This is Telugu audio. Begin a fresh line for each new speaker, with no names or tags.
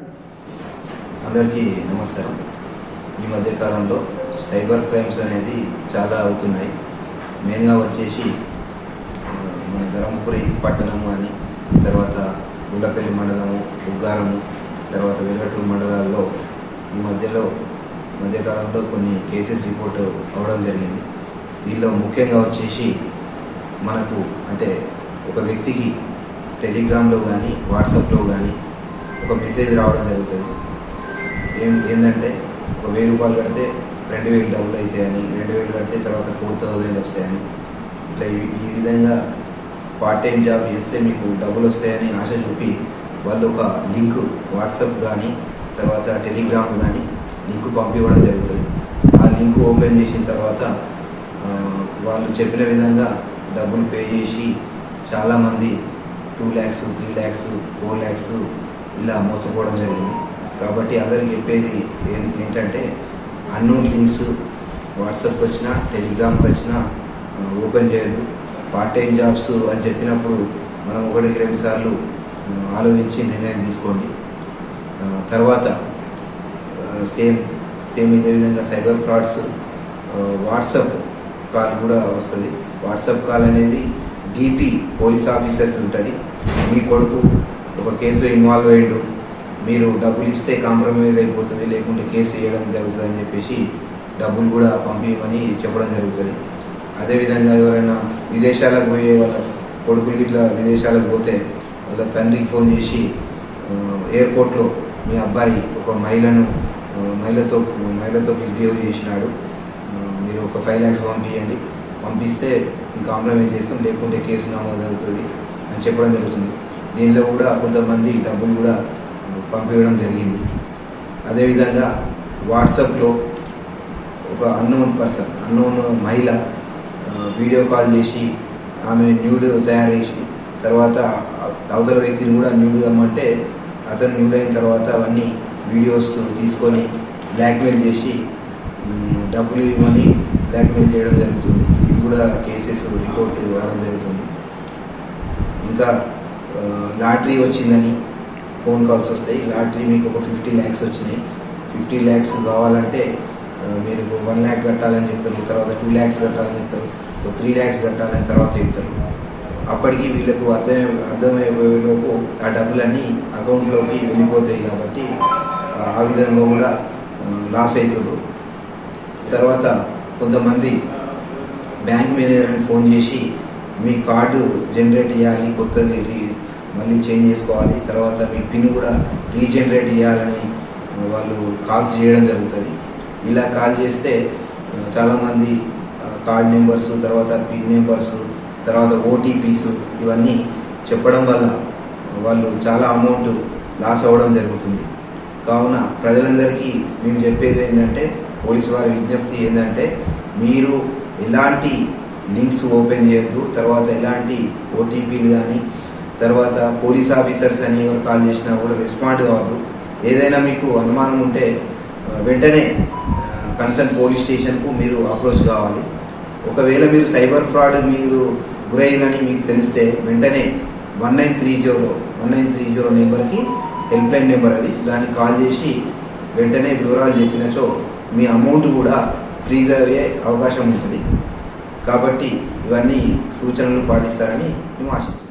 అందరికీ నమస్కారం. ఈ మధ్య కాలంలో సైబర్ క్రైమ్స్ అనేది చాలా అవుతున్నాయి. మెయిన్గా వచ్చేసి మన ధర్మపురి పట్టణము అని తర్వాత గుండపల్లి మండలము ఉగ్గారము తర్వాత వెలుగటూరు మండలాల్లో ఈ మధ్యలో మధ్యకాలంలో కొన్ని కేసెస్ రిపోర్ట్ అవ్వడం జరిగింది. దీనిలో ముఖ్యంగా వచ్చేసి మనకు అంటే ఒక వ్యక్తికి టెలిగ్రామ్లో కానీ వాట్సాప్లో కానీ ఒక మెసేజ్ రావడం జరుగుతుంది. ఏం ఏంటంటే ఒక వెయ్యి రూపాయలు కడితే రెండు వేలు డబ్బులు అవుతాయని రెండు వేలు కడితే తర్వాత ఫోర్ థౌజండ్ వస్తాయని. ఇట్లా ఈ ఈ విధంగా పార్ట్ టైం జాబ్ చేస్తే మీకు డబ్బులు వస్తాయని ఆశ చూపి వాళ్ళు ఒక లింక్ వాట్సాప్ కానీ తర్వాత టెలిగ్రామ్ కానీ లింక్ పంపివ్వడం జరుగుతుంది. ఆ లింక్ ఓపెన్ చేసిన తర్వాత వాళ్ళు చెప్పిన విధంగా డబ్బులు పే చేసి చాలామంది two lakhs three lakhs four lakhs ఇలా మోసపోవడం జరిగింది. కాబట్టి అందరికి చెప్పేది ఏం- ఏంటంటే అన్నోన్ లింక్స్ వాట్సాప్కి వచ్చినా టెలిగ్రామ్కి వచ్చినా ఓపెన్ చేయదు పార్ట్ టైం జాబ్స్ అని చెప్పినప్పుడు మనం ఒకటికి రెండు సార్లు ఆలోచించి నిర్ణయం తీసుకోండి. తర్వాత సేమ్ సేమ్ ఇదే విధంగా సైబర్ ఫ్రాడ్స్ వాట్సాప్ కాల్ కూడా వస్తుంది. వాట్సాప్ కాల్ అనేది డీపీ పోలీస్ ఆఫీసర్స్ ఉంటుంది. మీ కొడుకు ఒక కేసులో ఇన్వాల్వ్ అయ్యాడు. మీరు డబ్బులు ఇస్తే కాంప్రమైజ్ అయిపోతుంది లేకుంటే కేసు వేయడం జరుగుతుంది అని చెప్పేసి డబ్బులు కూడా పంపించమని చెప్పడం జరుగుతుంది. అదేవిధంగా ఎవరైనా విదేశాలకు పోయే వాళ్ళ కొడుకులు ఇట్లా విదేశాలకు పోతే వాళ్ళ తండ్రికి ఫోన్ చేసి ఎయిర్పోర్ట్లో మీ అబ్బాయి ఒక మహిళను మహిళతో మహిళతో మిస్బిహేవ్ చేసినాడు. మీరు ఒక ఫైవ్ ల్యాక్స్ పంపించండి పంపిస్తే మేము కాంప్రమైజ్ చేస్తాం లేకుంటే కేసు నమోదు అవుతుంది అని చెప్పడం జరుగుతుంది. దీనిలో కూడా కొంతమంది డబ్బులు కూడా పంపించడం జరిగింది. అదేవిధంగా వాట్సాప్లో ఒక అన్నోన్ పర్సన్ అన్నోన్ మహిళ వీడియో కాల్ చేసి ఆమె న్యూడ్ తయారు చేసి తర్వాత అవతల వ్యక్తిని కూడా న్యూడ్ అమ్మంటే అతను న్యూడ్ అయిన తర్వాత అవన్నీ వీడియోస్ తీసుకొని బ్లాక్మెయిల్ చేసి డబ్బులు ఇవ్వమని బ్లాక్మెయిల్ చేయడం జరుగుతుంది. ఇది కూడా కేసెస్ రిపోర్ట్ ఇవ్వడం జరుగుతుంది. ఇంకా లాటరీ వచ్చిందని ఫోన్ కాల్స్ వస్తాయి. లాటరీ మీకు ఒక ఫిఫ్టీ ల్యాక్స్ వచ్చినాయి. ఫిఫ్టీ ల్యాక్స్ కావాలంటే మీరు వన్ ల్యాక్ కట్టాలని చెప్తారు. తర్వాత టూ ల్యాక్స్ కట్టాలని చెప్తారు. త్రీ ల్యాక్స్ కట్టాలని తర్వాత చెప్తారు. అప్పటికి వీళ్ళకు అర్థం అర్థమయ్యేలోపు ఆ డబ్బులన్నీ అకౌంట్లోకి వెళ్ళిపోతాయి కాబట్టి ఆ, విధంగా కూడా లాస్ అవుతారు. తర్వాత కొంతమంది బ్యాంక్ మేనేజర్ని ఫోన్ చేసి మీ కార్డు జనరేట్ చేయాలి కొత్తది మళ్ళీ చేంజ్ చేసుకోవాలి. తర్వాత మీ పిన్ కూడా రీజనరేట్ చేయాలని వాళ్ళు కాల్స్ చేయడం జరుగుతుంది. ఇలా కాల్ చేస్తే చాలామంది కార్డ్ నెంబర్స్ తర్వాత పిన్ నెంబర్స్ తర్వాత ఓటీపీస్ ఇవన్నీ చెప్పడం వల్ల వాళ్ళు చాలా అమౌంట్ లాస్ అవ్వడం జరుగుతుంది. కావున ప్రజలందరికీ మేము చెప్పేది ఏంటంటే పోలీసు వారి విజ్ఞప్తి ఏంటంటే మీరు ఎలాంటి లింక్స్ ఓపెన్ చేయొద్దు తర్వాత ఎలాంటి ఓటీపీలు కానీ తర్వాత పోలీస్ ఆఫీసర్స్ అని ఎవరు కాల్ చేసినా కూడా రెస్పాండ్ కావద్దు. ఏదైనా మీకు అనుమానం ఉంటే వెంటనే కన్సర్న్ పోలీస్ స్టేషన్కు మీరు అప్రోచ్ కావాలి. ఒకవేళ మీరు సైబర్ ఫ్రాడ్ మీరు గురైనని మీకు తెలిస్తే వెంటనే one nine three zero one nine three zero నెంబర్కి హెల్ప్లైన్ నెంబర్ అది. దానికి కాల్ చేసి వెంటనే వివరాలు చెప్పినచో మీ అమౌంట్ కూడా ఫ్రీజ్ అయ్యే అవకాశం ఉంటుంది. కాబట్టి ఇవన్నీ సూచనలు పాటిస్తారని మేము ఆశిస్తున్నాం.